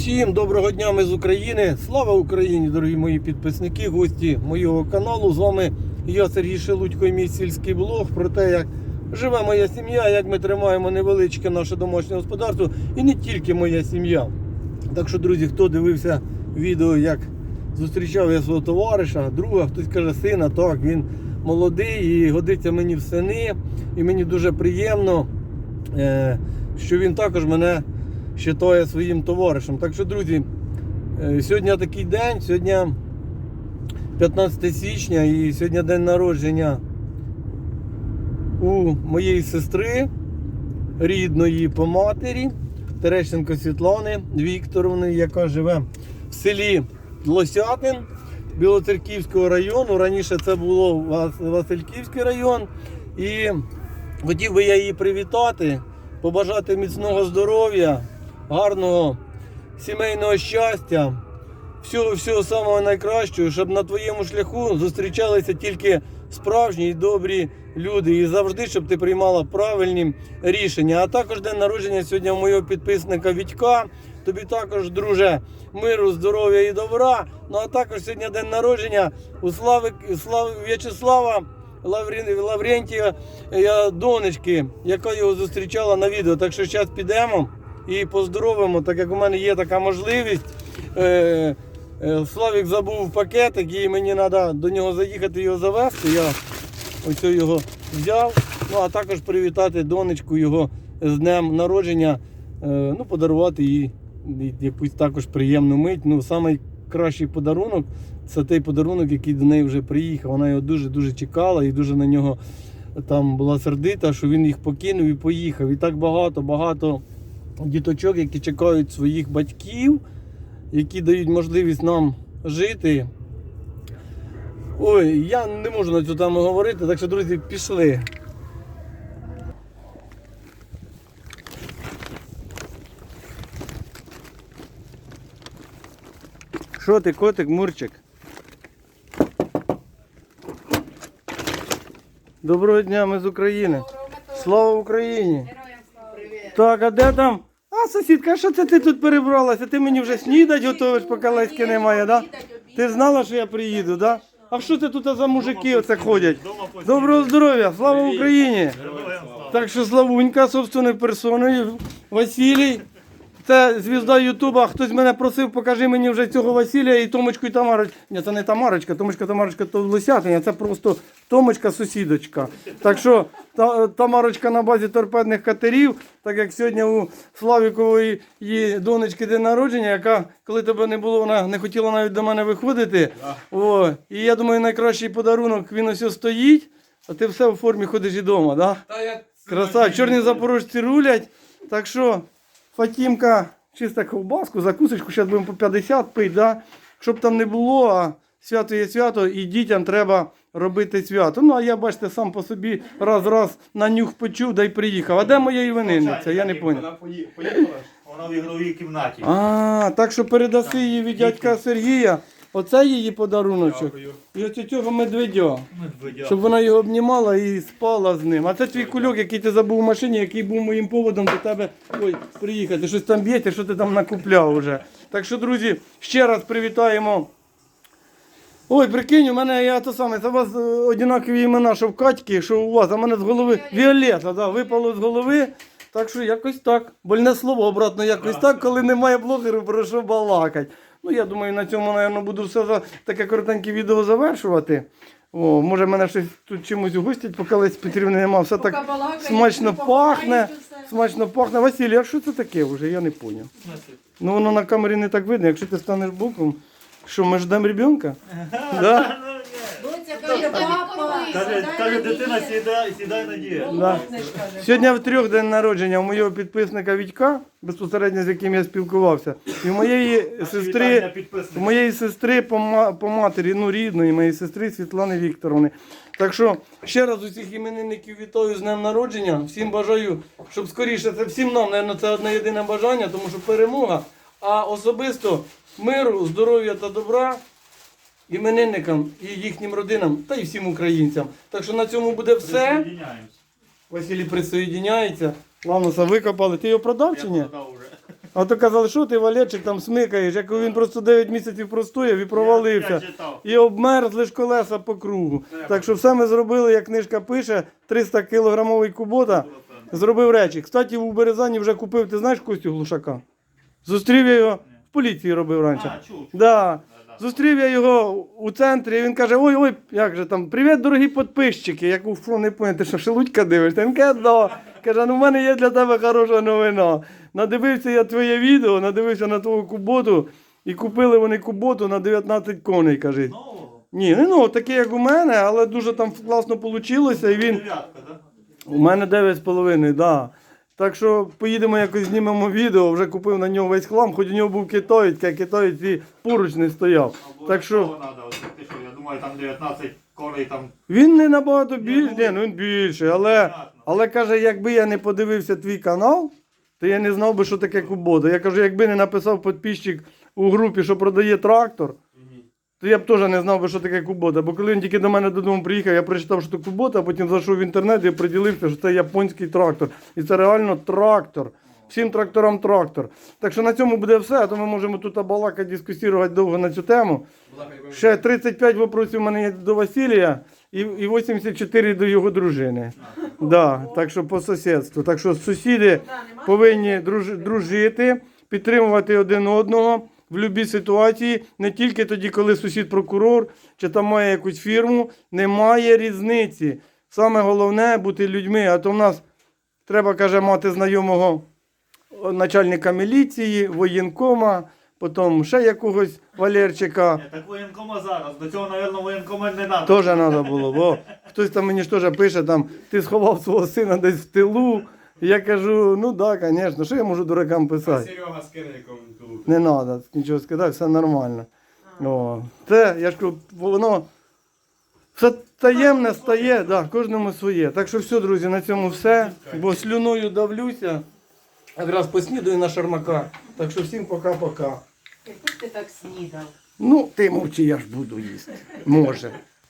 Всім доброго дня ми з України. Слава Україні, дорогі мої підписники, гості моєго каналу. З вами я, Сергій Шелудько і мій сільський блог про те, як живе моя сім'я, як ми тримаємо невеличке наше домашнє господарство і не тільки моя сім'я. Так що, друзі, хто дивився відео, як зустрічав я свого товариша, друга, хтось каже сина, так, він молодий і годиться мені в сини. І мені дуже приємно, е, що він також мене вважає своїм товаришем. Так що, друзі, е, сьогодні такий день, сьогодні 15 січня і сьогодні день народження у моєї сестри, рідної по матері, Терещенко Світлани Вікторовни, яка живе в селі Лосятин Білоцерківського району. Раніше це було Васильківський район. І хотів би я її привітати, побажати міцного здоров'я, гарного сімейного щастя, всього, всього самого найкращого, щоб на твоєму шляху зустрічалися тільки справжні і добрі люди. І завжди, щоб ти приймала правильні рішення. А також день народження сьогодні моєго підписника Вітька. Тобі також, друже, миру, здоров'я і добра. Ну а також сьогодні день народження у Слави, Слави В'ячеслава Лаврентія донечки, яка його зустрічала на відео. Так що зараз підемо і поздоровимо, так як у мене є така можливість. Е, е, Славік забув пакетик, і мені треба до нього заїхати його завести. Я ось його взяв. Ну а також привітати донечку його з днем народження, е, ну, подарувати їй якусь також приємну мить. Ну, найкращий подарунок це той подарунок, який до неї вже приїхав. Вона його дуже-дуже чекала і дуже на нього там була сердита, що він їх покинув і поїхав. І так багато, багато діточок, які чекають своїх батьків, які дають можливість нам жити. Ой, я не можу на цю тему говорити, так що, друзі, пішли. Що ти, котик, мурчик? Доброго дня, ми з України. Слава Україні! Так, а де там? А, сусідка, що це ти тут перебралася? Ти мені вже снідать готовиш, поки Леськи немає, да? Ти знала, що я приїду, да? А що це тут за мужики оце ходять? Доброго здоров'я, слава Україні! Так що Славунька, собственною персоною, Василій. Це звізда Ютуба. Хтось мене просив, покажи мені вже цього Василія і Томочку і Тамарочку. Ні, це не Тамарочка, Томочка, Тамарочка то Лосятиня, це просто Томочка сусідочка. Так що та, Тамарочка на базі торпедних катерів, так як сьогодні у Славікової її донечки день народження, яка, коли тебе не було, вона не хотіла навіть до мене виходити. О, і я думаю, найкращий подарунок він ось стоїть, а ти все в формі ходиш і вдома, да? Краса, чорні запорожці рулять. Так що, Фатімка, чиста ковбаску, закусочку, зараз будемо по 50 пить, да? щоб там не було, а свято є свято, і дітям треба робити свято. Ну, а я, бачите, сам по собі раз-раз на нюх почув, да й приїхав. А де моя іменинниця? Я не поняв. Вона пої- поїхала, вона в ігровій кімнаті. А, так що передаси її від дядька Сергія. Оце її подаруночок. Дякую. І оце цього медведя. Медведя. Щоб вона його обнімала і спала з ним. А це твій кульок, який ти забув у машині, який був моїм поводом до тебе ой, приїхати. Щось там б'ється, що ти там накупляв уже. Так що, друзі, ще раз привітаємо. Ой, прикинь, у мене я то саме, це у вас е, однакові імена, що в Катьки, що у вас, а в мене з голови Віолета, да, випало з голови. Так що якось так. Больне слово обратно, якось так, коли немає блогерів, про що балакать. Ну, я думаю, на цьому, напевно, буду все за таке коротеньке відео завершувати. О, може мене щось тут чимось угостять, поки Лесь Петрівни нема. Все так смачно пахне. Смачно пахне. Василь, а що це таке вже? Я не зрозумів. Ну воно на камері не так видно, якщо ти станеш боком. Що, ми ждемо ребенка? Да? Доця каже, папа, Каже, каже, дитина сідай, сідай на дієту. Да. Сьогодні в трьох день народження у моєго підписника Вітька, безпосередньо з яким я спілкувався, і у моєї сестри, у моєї сестри по, ма- по матері, ну рідної моєї сестри Світлани Вікторовни. Так що ще раз усіх іменинників вітаю з днем народження. Всім бажаю, щоб скоріше це всім нам, мабуть, це одне єдине бажання, тому що перемога. А особисто миру, здоров'я та добра іменинникам і їхнім родинам, та й всім українцям. Так що на цьому буде все. Василій присоєдиняється. Лавноса викопали. Ти його продав чи ні? Я продав уже. А то казали, що ти Валерчик там смикаєш, як він просто 9 місяців простояв і провалився. І обмерзли ж колеса по кругу. Так що все ми зробили, як книжка пише, 300 кілограмовий кубота. Зробив речі. Кстати, у Березані вже купив, ти знаєш Костю Глушака? Зустрів я його, в поліції робив раніше. А, чув. чув. Да. Зустрів я його у центрі, і він каже: ой, ой, як же там, привіт, дорогі підписчики. Я кажу, фу, не поняв, ти що шелудька дивишся? Він каже, да. Каже, ну в мене є для тебе хороша новина. Надивився я твоє відео, надивився на твою куботу, і купили вони куботу на 19 коней, каже. Нового? Ні, не ну, таке, як у мене, але дуже там класно вийшло. І він Дев'ятка, да? у мене 9,5, так. Да. Так що поїдемо якось знімемо відео, вже купив на нього весь хлам, хоч у нього був китаєць, а китаєць і поруч не стояв. Так що я думаю, там 19 коней там. він не набагато більший, ну, ні, ну він більший, але, але каже, якби я не подивився твій канал, то я не знав би, що таке кубота. Я кажу, якби не написав підписчик у групі, що продає трактор, то я б теж не знав би, що таке кубота. Бо коли він тільки до мене додому приїхав, я прочитав, що це кубота, а потім зайшов в інтернет і приділився, що це японський трактор. І це реально трактор. Всім тракторам трактор. Так що на цьому буде все, а то ми можемо тут балакати, дискусувати довго на цю тему. Ще 35 вопросів у мене є до Василія і, і 84 до його дружини. Да, так що по сусідству. Так що сусіди повинні друж, дружити, підтримувати один одного в будь-якій ситуації, не тільки тоді, коли сусід прокурор чи там має якусь фірму, немає різниці. Саме головне бути людьми. А то в нас треба, каже, мати знайомого начальника міліції, воєнкома, потім ще якогось Валерчика. Так воєнкома зараз. До цього, мабуть, воєнкома не треба. Теж треба було, бо хтось там мені ж теж пише, там, ти сховав свого сина десь в тилу. Я кажу, ну так, да, звісно, що я можу дуракам писати? Серега скине коменту. Не треба, нічого сказати, все нормально. О, це, я ж кажу, воно все таємне стає, да, кожному своє. Так що все, друзі, на цьому все. Бо слюною давлюся. Якраз поснідаю на шармака. Так що всім пока-пока. Якби ти так снідав. Ну, ти мовчи, я ж буду їсти. Може.